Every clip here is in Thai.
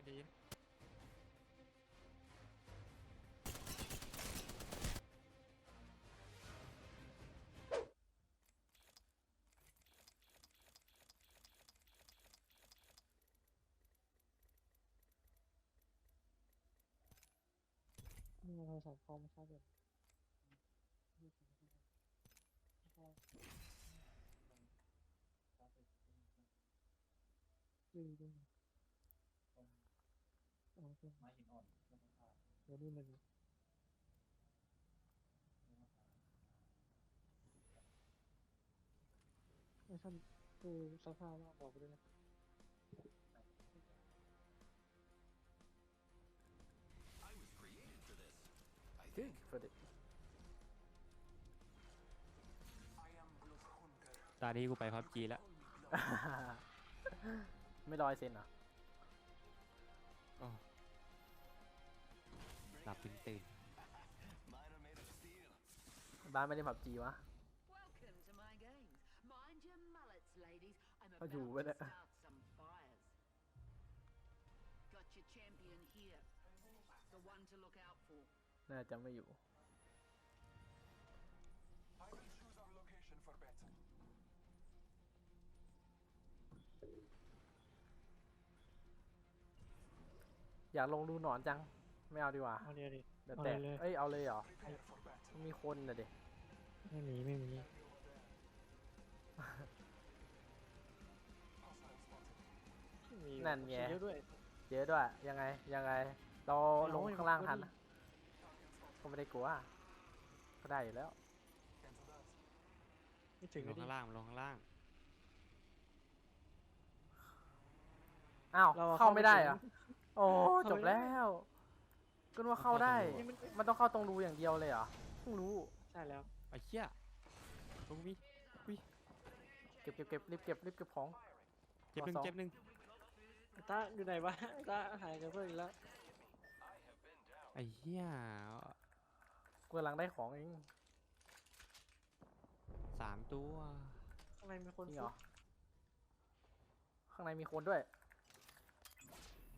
อนดีนนี่มันโทรศัพท์คอมครับแบบดูดูเอาเป็น ไม้หินอ่อนแล้วก็ผ้าเดี๋ยวนี่มันแล้วก็ผ้าไม่ท่านดูสภาพว่าบอกไปด้วยนะถึงพอดีตาดีกูไปพับจีแล้ว ไม่รอยเซนเหรอ อ๋อห ลับตื่นตื่นบ้านไม่ได้ผับจีวะ Welcome to my games. Mind your mullets, ladies. I'm Ôi, about dù to bên đây. start some fires. Got your champion here. The one to look out for. น่าจะไม่อยู่ I will choose our location for battle. อยากลงดูหนอนจัง ไม่เอาดีกว่าเอาเดี๋ยวดิ เดี๋ยวเอาแตกเลย เอ้ยเอาเลยเหรอ Prepare for battle. มีคนน่ะเด็ไม่มีไม่มี Hostile spotted. มีนั่นไงเยอะด้วย เยอะด้วยยังไงยังไงเราลงโอ้ยข้างล่างก็ทันดีนะก็ไม่ได้กลัวก็ได้อยู่แล้ว Cancel that. ไม่ถึงลก็งดีข้างล่างลงข้างล่าง อ้าวเราอะเข้าเข้าไม่ไม่ได้ถึงเหรอโอ้เข้าจบไม่ได้แล้ว ก็นึกว่าเข้าได้มันต้องเข้าตรงรูอย่างเดียวเลยเหรอเพิ่งรู้ ใช่แล้วไอ้เหี้ยลงมีเก็บเก็บเก็บรีบเก็บรีบเก็บของ เจ็บหนึ่งขอสองเจ็บหนึ่งตาอยู่ไหนวะตาหายกันเพิ่มอีกแล้วไอ้เหี้ยกูกำลังได้ของเองสามตัวข้างในมีคนจริงเหรอ ข้างในมีคนด้วย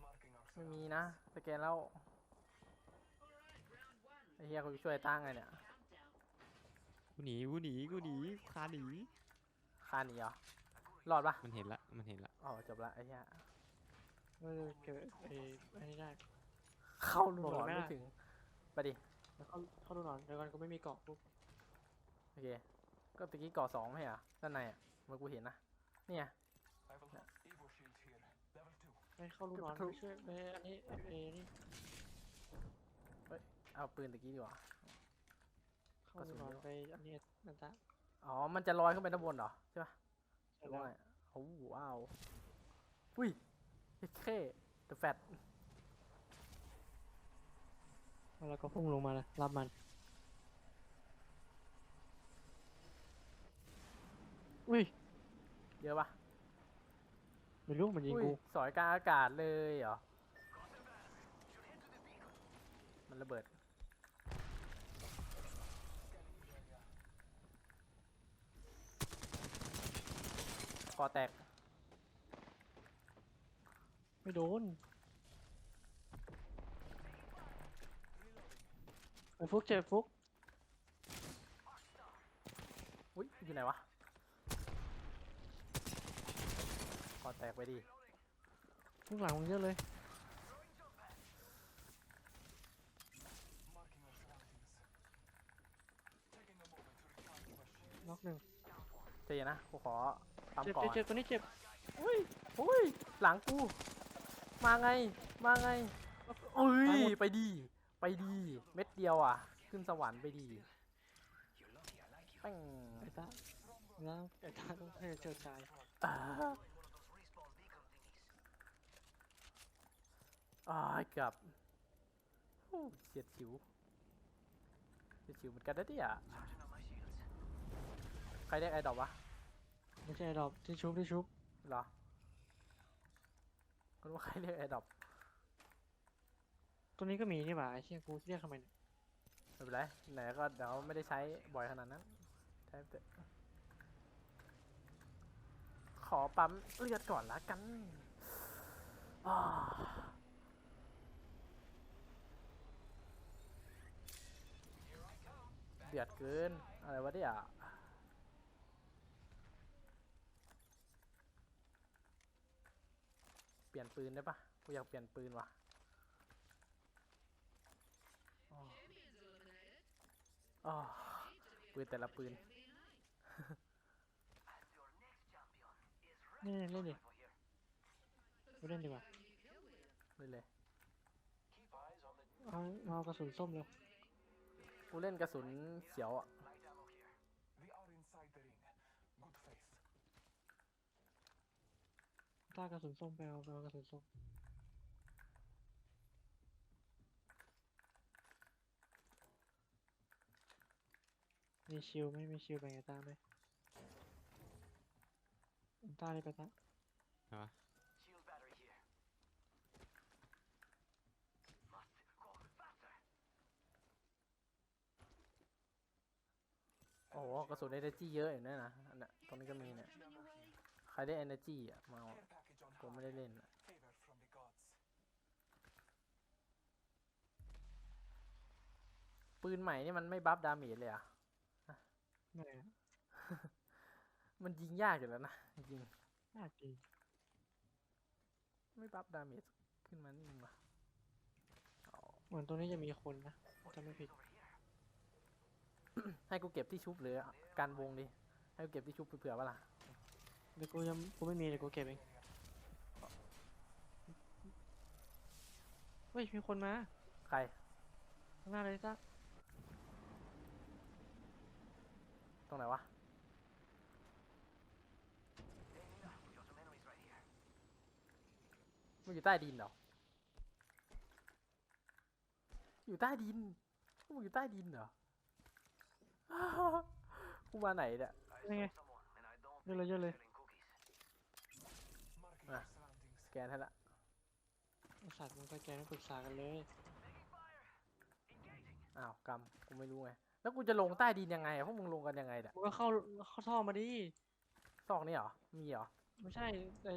Marking our ไม่มีนะ สแกนแล้วไอ้ เฮียกูช่วยตั้งไงเนี่ย Countdown. กูหนีกูหนีกูหนีคาหนีคาหนีเหรอรอดปะมันเห็นละมันเห็นละอ๋อจบละไอ้เฮียเออเก็บไอ้ไอ้นี่ได้ เข้ารูหนอนบอกเลยไม่ไม่ได้ถึงไปดิแล้วเข้าเข้าดูหนอนเดี๋ยวก่อนก็ไม่มีเกาะปุ๊บโอเคก็ตะกี้ก่อสองไม่ใช่เหรอด้านในอะเมื่อกูเห็นนะเนี่ย I will have Evo shield here. Level 2. ไปเข้าดูหนอนกระทุไปช่วยไปอันนี้ไอ้ไอ้นี่ เอาปืนตะกี้ดีกว่า เข้าดูหนอนไปอันนี้นันตาอ๋อ มันจะลอยขึ้นไปด้านบนเหรอ ใช่ปะใช่หรือแล้วว่าไงโอ้ว้าวอุ้ยเท่เดอะแฟตแล้วก็พุ่งลงมาเลยรับมัน อุ้ย เยอะปะไม่รู้มันยิงอุ้ยกูสอยกลางอากาศเลยเหรอ มันระเบิด อแตก ไม่โดนไอ้ฟุกเจ็บฟุกอุ้ยอยู่ไหนวะคอแตกไปดิฟุกหลังมึงเยอะเลย Marking our surroundings. Taking a moment to recharge my shield. น็อกหนึ่งเจนนะกูขอ ปั๊มเจ็บก่อเจ็บนเจ็บตัวนี้เจ็บอุ้ยอุ้ยหลังกู มาไง มาไงอุ้ยไปดี ไปดี เม็ดเดียวอะ ขึ้นสวรรค์ไปดีแป้งไอ้ตาแล้วไอ้ตาต้องให้เจอชายอ่าอ่าเกับโอ้เฉียดฉิวเฉียดฉิวเหมือนกันนะเนี่ยใครได้ไอ้ดอกวะ ไม่ใช่ไอดอกที่ชุบที่ชุบเหรอคุณว่าใครเรียกไอร์ดอปตัวนี้ก็มีนี่หว่าไอ้เชี่ยกูเรียกทำไมเนี่ยไม่เป็นไรไหนก็เดี๋ยวไม่ได้ใช้บ่อยขนาดนั้นใช้เะขอปั๊มเลือดก่อนละกันเบียดเกินอะไรวะเนี่ย เปลี่ยนปืนได้ปะกูอยากเปลี่ยนปืนว่ะอ๋ออ๋อปืนแต่ละปืน นี่เล่นดิกูเล่นดีกว่าเลยเลย Keep eyes on the เอาเอากระสุนส้มเลยกูเล่นกระสุนเขียวอะ ต้ากระสุนส้มไปเอาไปเอากระสุนส้มมีชิลไหมมีชิลแบ่งกับต้าไหมต้าได้ไปต้าฮะ Shield battery here. Must go faster. โอ้โหกระสุน energy เยอะอยู่เนี่ยนะอันเนี้ยตรงนี้ก็มีเนี่ย ใครได้ energy อะมาเอา Care package on ผม high. ไม่ได้เล่นอะ Favor from the gods. ปืนใหม่นี่มันไม่บัฟดาเมจเลยอะไม่อะมันยิงยากอยู่แล้วนะจริงน่าจริงๆไม่บัฟดาเมจขึ้นมานี่มาเอาเหมือนตัวนี้จะมีคนนะจะไม่ผิด ให้กูเก็บที่ชุบหรือการวงดิ ให้กูเก็บที่ชุบเผื่อๆว่าล่ะเดี๋ยวกูยังกูไม่มีเดี๋ยวกูเก็บเอง เฮ้ยมีคนมาใคร ข้างหน้าเลยต้าตรงไหนวะ มันอยู่ใต้ดินเหรอ อยู่ใต้ดินพวกมึงอยู่ใต้ดินเหรอ กูมาไหนเนี่ย ยังไงเยอะเลยเยอะเลย Marking Ah. your surroundings. สแกนให้ละ ไอสัตว์มันสแกนต้องปรึกษากันเลยอ้าวกำกูไม่รู้ไง แล้วกูจะลงใต้ดินยังไงอะพวกมึงลงกันยังไงเนี่ยกูก็เข้าเข้าท่อมาดิซอกนี่เหรอ มีเหรอ ไม่ใช่ไอ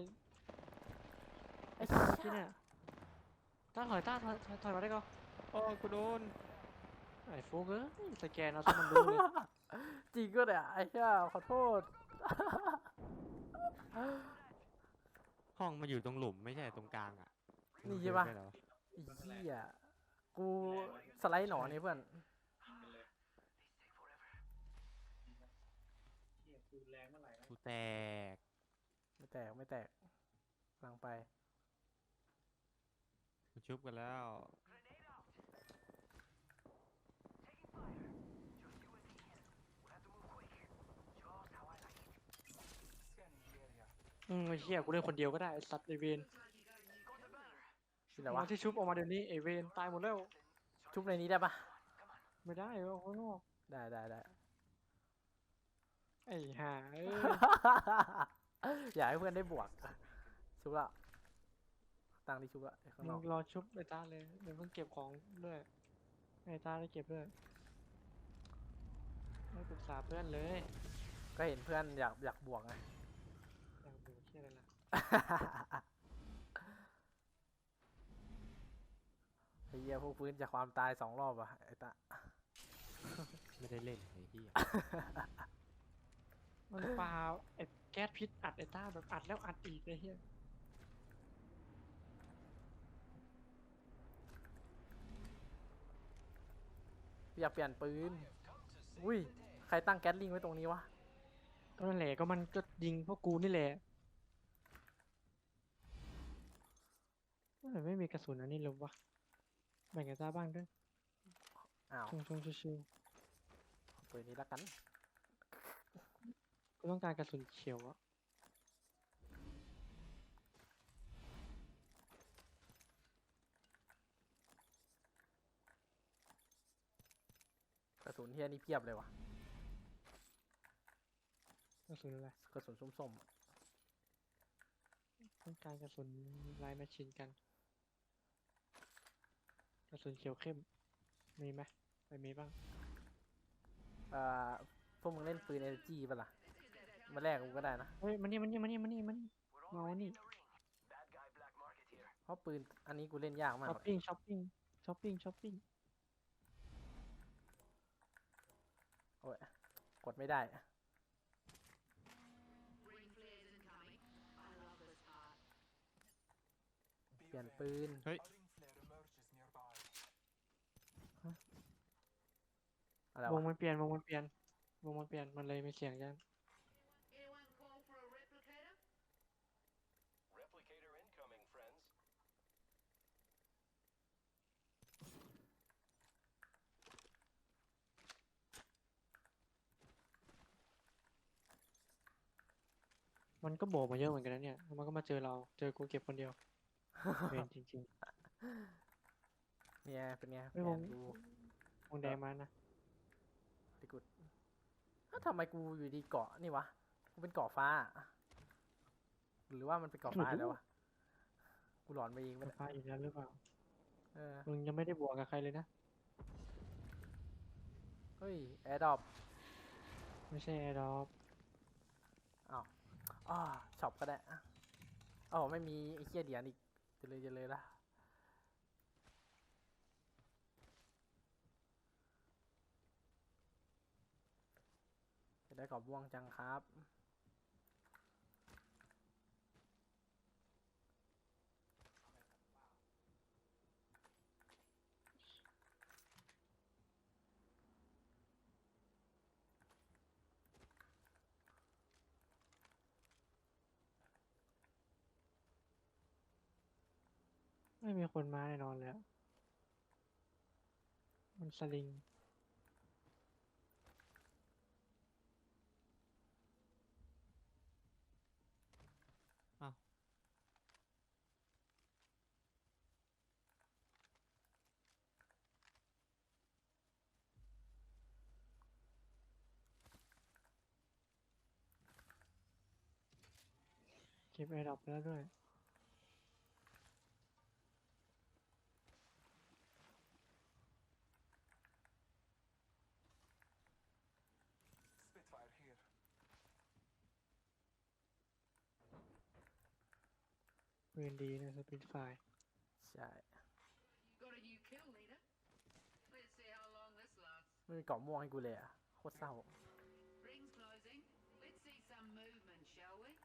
ไอ้ไอเหี้ยที่เนี่ยต้าถอยต้าถอยถอยถอยมาได้ก็โอ้กูโดนไอโฟกเอ้ยสแกนเอาซะมันดูเลยจริงก็เนี่ยไอ้เหี้ยขอโทษ ห้องมันอยู่ตรงหลุมไม่ใช่ตรงกลางอะ นี่ใช่ปะเคยไปเหรอไอ้เหี้ยกูสไลด์หนอนนี่เพื่อนเทียบปืนแรงเมื่อไหร่นะกูแตกไม่แตกไม่แตกกำลังไป กูชุบกันแล้ว Scanning the area. อืมไอเหี้ยกูเล่นคนเดียวก็ได้ไอสัตว์ไอเวน ที่ไหนเอาวะที่ชุบออกมาเดี๋ยวนี้ไอเวนตายหมดแล้ว ชุบในนี้ได้ปะไม่ได้เอาข้างนอกได้ได้ได้ไอ้ห่าเอ้ยอยากให้เพื่อนได้บวก ชุบละตังที่ชุบละไอ้ข้างนมึอกงรอชุบไอต้าเลยเดี๋ยวเพิ่งเก็บของด้วยไอต้าได้เก็บด้วยไม่ปรึกษาเพื่อนเลยก็เห็นเพื่อนอยากอยากบวกไง อยากดูเชี่ยอะไรล่ะ ไอ้ เหี้ยพวกพื้นจากความตายสองรอบอะไอ้ตาไม่ได้เล่นไอ้เหี้ยมันปาไอแก๊สพิษอัดไอต้าแบบอัดแล้วอัดอีกเลยเฮียอยากเปลี่ยนปืน อุ้ย ใครตั้งแก๊สลิงไว้ตรงนี้วะก็นั่นแหละก็มันก็ยิงพวกกูนี่แหละทำไมไม่มีกระสุนอันนี้เลยวะ แบ่งไอต้าบ้างด้วยอ้าวชงชงชิวปืนนี้ละกันๆกูต้องการกระสุนเขียวอะกระสุนเฮียนี่เพียบเลยวะกระสุนอะไรกระสุนส้มๆอะต้องการกระสุนลายแมชชีนกันก ระสุนเขียวเข้ม มีไหมไม่มีบ้าง เอ่อพวกมึงเล่นปืนเอเนจีป่ะล่ะ มาแลกกูก็ได้นะ เฮ้ยมันนี่มันนี่มันนี่มันนี่มันนี่มาเอานี่ Bad guy black market here. เพราะปืนอันนี้กูเล่นยากมากช้อปปิ้งช้อปปิ้งช้อปปิ้งช้อปปิ้งกดไม่ได้ Green flares incoming. I love this part. Pi เปลี่ยนปืน A ring flare อะไรวงวะมันเปลี่ยนวงมันเปลี่ยนวงมันเปลี่ยนมันเลยมีเสียงยัน Anyone call for a replicator? Replicator incoming, friends. มันก็โบกมาเยอะเหมือนกันนะเนี่ยแล้วมันก็มาเจอเรา เจอกูเก็บคนเดียวเวรจริงเนี่ยเป็นไงไม่แผวนงกูๆวงแดงมานะดีกุด อ้าวทำไมกูอยู่ดีเกาะนี่วะ กูเป็นเกาะฟ้า หรือว่ามันเป็นเกาะฟ้าแล้ววะ กูหลอนไปเองไปไฟฟ้าอีกแล้วหรือเปล่า เออ มึงยังไม่ได้บวกกับใครเลยนะ เฮ้ย แอร์ดรอปไม่ใช่แอร์ดอปอ้าวอ้าช็อปก็ได้อะอ๋อไม่มีไอ้เคียเดียนอีกจะเลยจะเลยละ ได้กรอบม่วงจังครับ ไม่มีคนมาแน่นอนเลยอะมันสลิง เก็บแอร์ดรอปแล้วด้วย Spitfire here. เวรดีนะสปินไฟใช่ Got a new kill leader. Let's see how long this lasts. ไม่มีเกาะม่วงให้กูเลยอะ โคตรเศร้า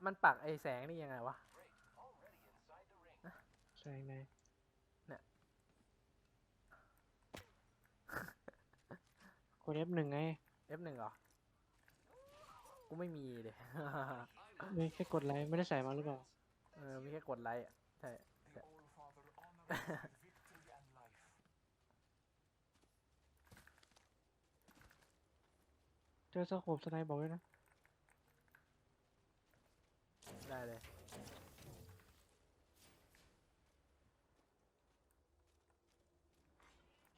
มันปักไอแสงนี่ยังไงวะ Great. Already inside the ring. แสงในเนี่ยกด F หนึ่งไง F หนึ่งเหรอ กูไม่มีเลยไม่แค่กดไลค์ไม่ได้ใส่มาหรือเปล่า เออ มีแค่กดไลค์อะใช่ The All-Father honors my victory and life. เจอสโคปสไนบอกด้วยนะ ได้ เลย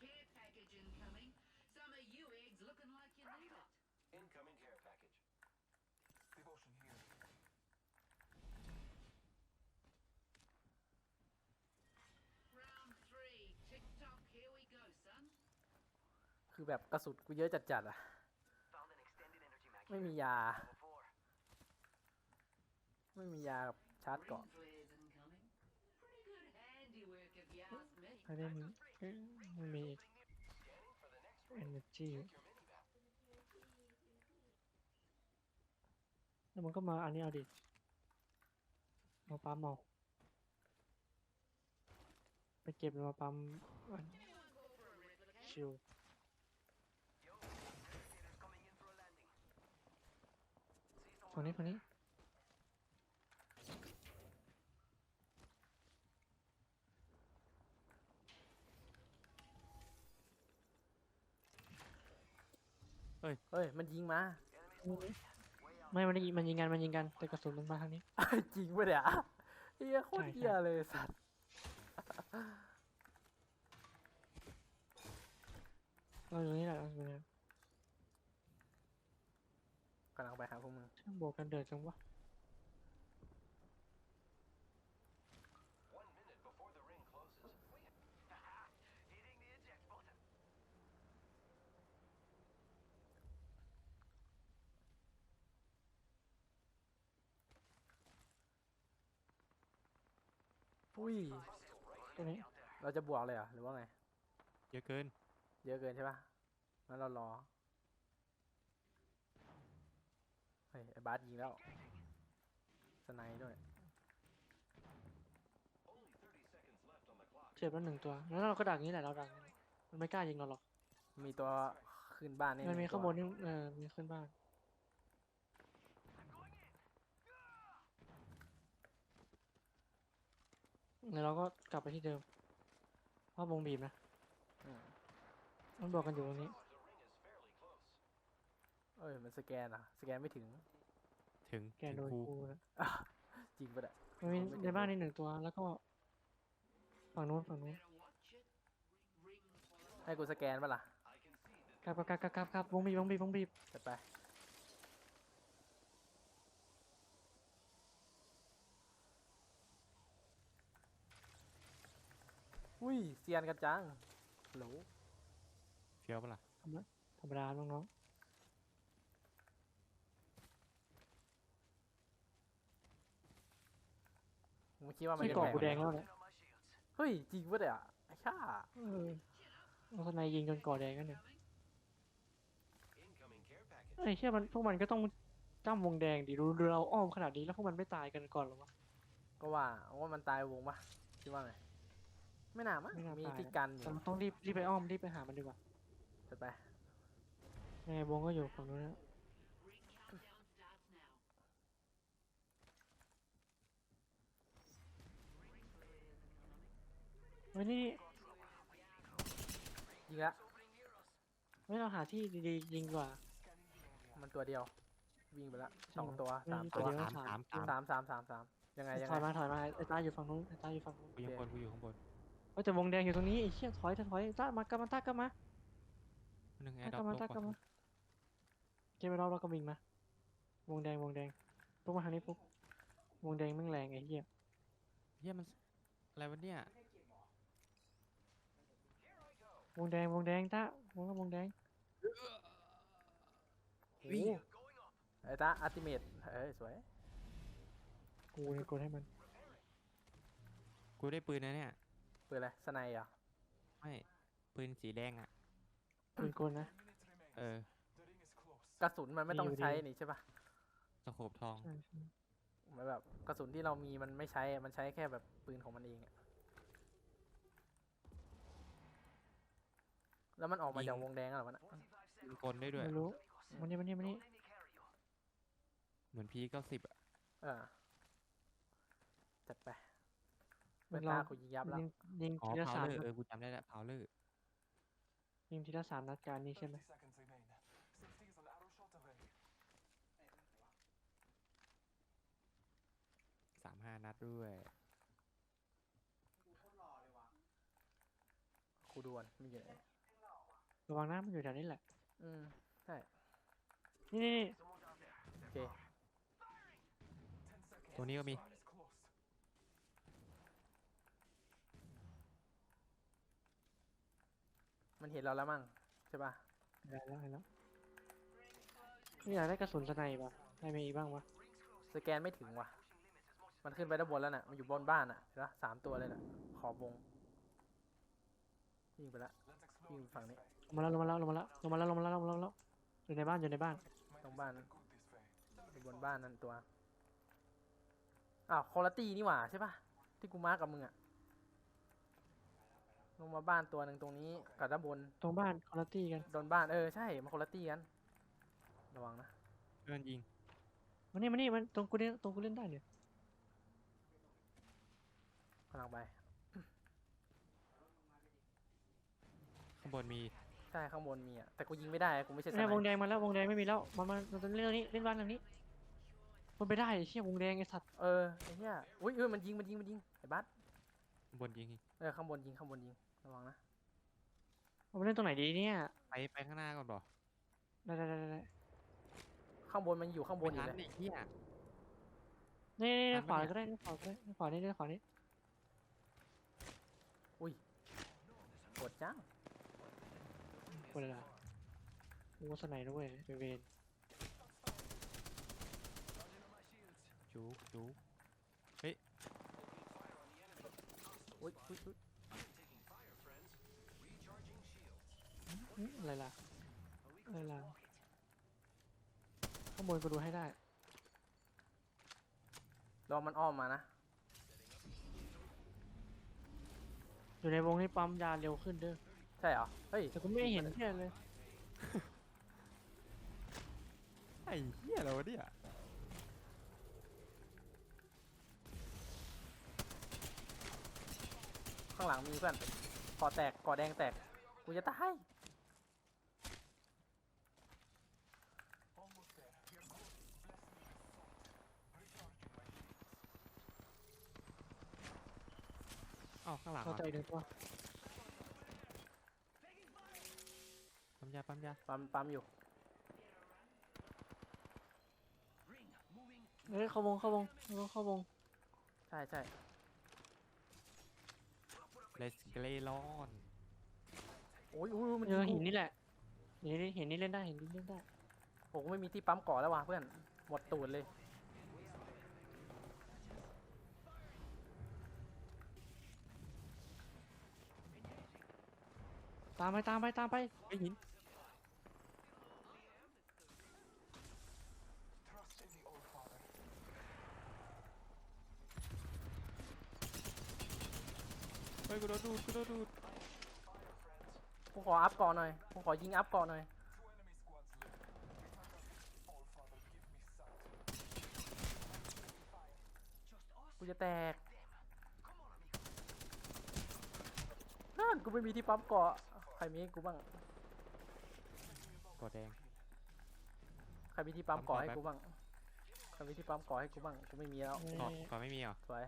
Care package incoming. Some of you eggs looking like you need it. Incoming care package. Devotion here. Round three. Tick tock. Here we go, son. คือแบบกระสุนกูเยอะจัดๆอะ Found an extended energy mag ไม่ here. มียา Level four. ไม่มียาชาร์จเกาะไม่ได้มีมีเอเนอร์จีแล้วมันก็มาอันนี้เอาดิมาปั๊มเอาไปเก็บมาปั๊มชิวฝั่งนี้ฝั่งนี้ เฮ้ย มันยิงมา ไม่ มันได้ยิงมันยิงกัน มันยิงกัน แต่กระสุนมันมาทางนี้ จริงปะเนี่ยเฮียโคตรใช่เฮียเลยสัตว์ เราอยู่นี่แหละเราอยู่นี่กำลังไปหาพวกมึงช่างบวกกันเดือดจังวะ อุ้ยตรงนี้ เราจะบวกเลยเหรอหรือว่าไง เยอะเกิน เยอะเกินใช่ปะงั้นเรารอ เฮ้ยไอ้บาสยิงแล้ว สไนด์ด้วย เจ็บแล้วหนึ่งตัว แล้วเราก็ดักอย่างนี้แหละเราดักอย่างนี้มันไม่กล้ายิงเราหรอก มีตัวขึ้นบ้านนี่มันหมีงข้างบตัวนนี่เออมีขึ้นบ้าน แล้วเราก็กลับไปที่เดิมเพราะวงบีบนะอืมมันบอกกันอยู่ตรงนี้ เอ้ยมันสแกนอะ สแกนไม่ถึง ถึงแกถึงโดนครูกูนะจริงปะเนี่ย มันมีผมไม่ในเห็นบ้านเลยนี่หนึ่งตัว แล้วก็ฝั่งนู้นฝั่งนู้น Better watch it. Ring for us. ให้กูสแกนปะล่ะกลับกลับกลับกลับกลับวงบีบวงบีบวงบีบจะไป อุ้ยเซียนกันจังโหลเฟี้ยวปะล่ะธรรมดาน้องมึงคิดว่าๆมันที่จะเกาะแบ่งกูแดงไหมแล้วเนี่ยเฮ้ยจริงปะเนี่ยไอ้ช่าเออเอาสไนยิงจนเกาะแดงกันเนี่ย Incoming care package. ไอ้เชี่ยมันพวกมันก็ต้องจ้ำวงแดงดิดูดูเราอ้อมขนาดนี้แล้วพวกมันไม่ตายกันก่อนเหรอวะก็ว่าว่ามันตายวงปะคิดว่าไง ไม่น่ามั้งไม่น่ามีตาย ที่นะกันอยู่แต่เราต้องรีบรีบไปอ้อมรีบไปหามันดีกว่าจะไปยังไงวงก็อยู่ฝั่งนู้นนะ Ring countdown starts now. เฮ้ยนี่ยิงละเฮ้ยเราหาที่ดีๆยิงดีกว่า มันตัวเดียว วิ่งไปละสองใช่ตัวไม่สามมีตัวเดียวสามสามสามสามสามสามสามยังไงยังถอยไงมาถอยมาไอ้ตาอยู่ฝั่งนู้นไอ้ตาอยู่ฝั่งนู้นกูยังบนกูอยู่ข้างบน เฮ้ยแต่วงแดงอยู่ตรงนี้ไอ้เชี่ยถอยถอยถอยตามากลับมาตากลับมาหนึ่งแอตาร์ดกรลัอบมาลตางกลับก่อนมาเกมไปรอบแล้วก็วิ่งมาวงแดงวงแดงปุ๊บมาทางนี้ปุ๊บวงแดงแม่งแรงไอ้เหี้ยเฮียมันอะไรวะเนี่ยวงแดงวงแดงตาวงแล้ววงแดงโอ้โหไอ้ตาอัติเมตเอ้ยสวยกูเนี่ยกดให้มัน กูได้ปืนนะเนี่ย ปืนอะไรสไนด์เหรอะไม่ปืนสีแดงอะ ปืนกลนะ เออ The ring is close. กระสุนมันไม่ต้องดีอยู่ใช้ดีนี่ใช่ปะสโคบทองใช่ใช่หมันแบบกระสุนที่เรามีมันไม่ใช้อะมันใช้แค่แบบปืนของมันเองอะแล้วมันออกมาจากยิงวงแดงอะเหรอวะน่ะยิงกลได้ด้วยไม่รู้มันนี่มันนี่มันนี่เหมือนพีเก้าสิบอะเออจัดไป มัเปินดลอตางกูยิงยับแล้วยิงยิงอ๋อทีละพาวสามเลอร์นัดเออกูจำได้แล้วพาวเลอร์ยิงทีละสามนัดการนี้ใช่ไหม 30 seconds remain. Safety is an arrow shot away. สามห้านัดด้วย กูดวนไม่อยู่ไหนระวังนะมันอยู่แถวนี้แหละ อืมใช่นี่นี่นี่โอเค 10 seconds. ตัวนี้ก็มี Ring is close. มันเห็นเราแล้วมั้งใช่ปะได้แล้วได้แล้วนี่อยากได้กระสุนสไนป่ะได้ไหมอีกบ้างวะสแกนไม่ถึงว่ะ มันขึ้นไปด้านบนแล้วน่ะ มันอยู่บนบ้านน่ะเห็นปะสามตัวเลยน่ะ ขอบวงยิงไปละ Let's explore Hmm, this fine. way. ลงมาแล้วลงมาแล้วลงมาแล้วลงมาแล้วลงมาแล้วลงมาแล้วลงมาแล้วอยู่ในบ้านอยู่ในบ้าน Might Don't be ban. something good this way. อยู่บนบ้านนั่นตัว อ้าวคอลตี้นี่หว่าใช่ปะที่กูมาร์กกับมึงอะ ลงมาบ้านตัวหนึ่งตรงนี้กับด้านบนตรงบ้านคอร์ตี้กันโดนบ้านเออใช่มาคอลตี้กันระวังนะเพื่อนยิงมานี่มานี่มันตรงกูเล่นตรงกูเล่นได้เนี่ยกำลังไป ข้างบนมีใช่ข้างบนมีอะแต่กูยิงไม่ได้กูไม่ใช่สแม่ไนวงแดป์งมาแล้ววงแดงไม่มีแล้วมามาเราจะเล่นเรื่องนี้เล่นบ้านหลังนี้มันไปได้ไอ้เชี่ยวงแดงไอ้สัตว์เออไอ้เหี้ยอุ้ยเออมันยิงมันยิงมันยิงไอ้บัสข้างบนยิงอีกเออข้างบนยิงข้างบนยิง ระวังนะเอาไปเล่นตรงไหนดีเนี่ย ไปไปข้างหน้าก่อนบ่ได้ได้ได้ได้ได้ข้างบนมันอยู่ข้างบนอยู่ไม่เลทัยไอ้เหี้ยนี่นี่นี่ทันขวาปะเนี่ยก็ได้นี่ขวาก็ได้นี่ขวานี่นี่ขวานี่อุ้ยโหดจังกูเลยล่ะกูว่าสไนด้วยเวเวนจุกจุกอุ้ยอุ้ยอุ้ย อื้ออะไรล่ะ อะไรล่ะ ข้างบนกูดูให้ได้ รอมันอ้อมมานะ อยู่ในวงให้ปั๊มยาเร็วขึ้นเด้อ ใช่เหรอ เฮ้ยแต่กูไม่เห็นแค่เลย ไอ้เหี้ยเราเนี่ยข้างหลังมีเพื่อนก่อแตกก่อแดงแตก กูจะตาย ข้างหลังเข้าเหรใจอเดี๋ยวตัวปั๊มยาปั๊มยาปั๊มปั๊มอยู่เฮ้ยเข้าวงเข้าวงเข้าเข้าวงใช่ใช่เลสเกลลอนโอ้ยอุ้ยมันเออยิงหินกูนี่แหละหินนี่หินนี่เล่นได้หินนี่เล่นได้ผมไม่มีที่ปั๊มก่อแล้วว่ะเพื่อนหมดตูดเลย ตามไปตามไปตามไปไอ้ยหิน Trust in the All Father. เฮ้ยกูโดนดูดกูโดนดูดกูขออัพก่อนหน่อยกูขอยิงอัพก่อนหน่อย Two enemy squads left. All Father, give me sight. กูจะแตกนั่นกูไม่มีที่ปั๊มเกาะใค รมีให้กูบ้าง กอแดง ใครมีที่ปั๊มปั๊มเกาะให้เกาะแป๊บกูบ้าง ใครมีที่ปั๊มเกาะให้กูบ้าง กูไม่มีแล้วเอ้ยกอดกอดไม่มีเหรอ สวย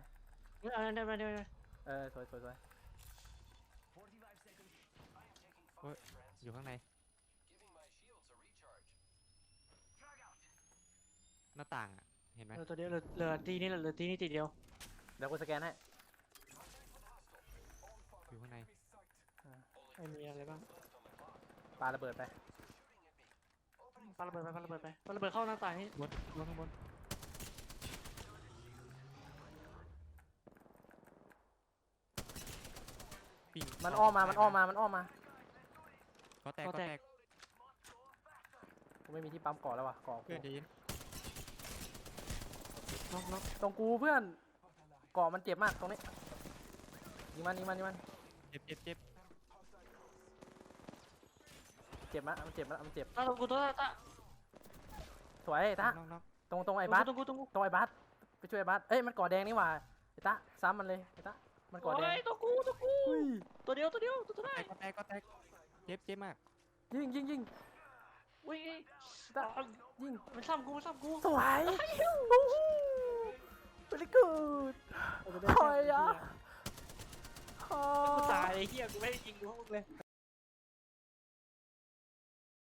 เอ้ยเอาได้ไหมได้ไหมเออ สวยสวยสวย45 seconds. I am taking fire, What? friends. อยู่ข้างใน Giving my shields a recharge. Frag out. หน้าต่างอะเห็นไหมเหลือตัวเดียวเหลือเหลือตีนี่เหลือตีนี่ตีเดียว เดี๋ยวกูสแกนให้ อยู่ข้างใน Enemy sight. ไม่มีอะไรบ้างปาระเบิดไปปาระเบิดไปปาระเบิดไปปาระเบิดเข้าหน้าต่างนี่บนบนข้างบนปิงมันอ้อมมา มันอ้อมมา มันอ้อมมาก็แตกก็แตกกูไม่มีที่ปั๊มเกาะแล้วว่ะเกาะกูเพื่อนใจเย็นน็อกน็อกตรงกูเพื่อนเกาะมันเจ็บมากตรงนี้ยิงมันยิงมันยิงมันเจ็บเจ็บเจ็บ เจ็บมะมันเจ็บมะมันเจ็บ ตากูตัวตาสวยไอ้ตะน้องน้องตรงตรงไอ้บัสตรงกูตรงกูตรงไอ้บัสไปช่วยไอ้บัสเอ้ยมันเกาะแดงนี่หว่าไอ้ตะซ้ำมันเลยไอ้ตะมันเกาะแดงโอ้ยตัวกูตัวกูอุ้ยตัวเดียวตัวเดียวตัวสุดแตท้ายกก็แตกก็แตกเจ็บเจ็บมากยิงยิงยิงอุ้ยตะยิงมันซ้ำกูมันซ้ำกูสวยโอ้โห very good โอ้ยถอยอะกูตายไอ้เหี้ยกูไม่ได้ยิงกูห้องเลย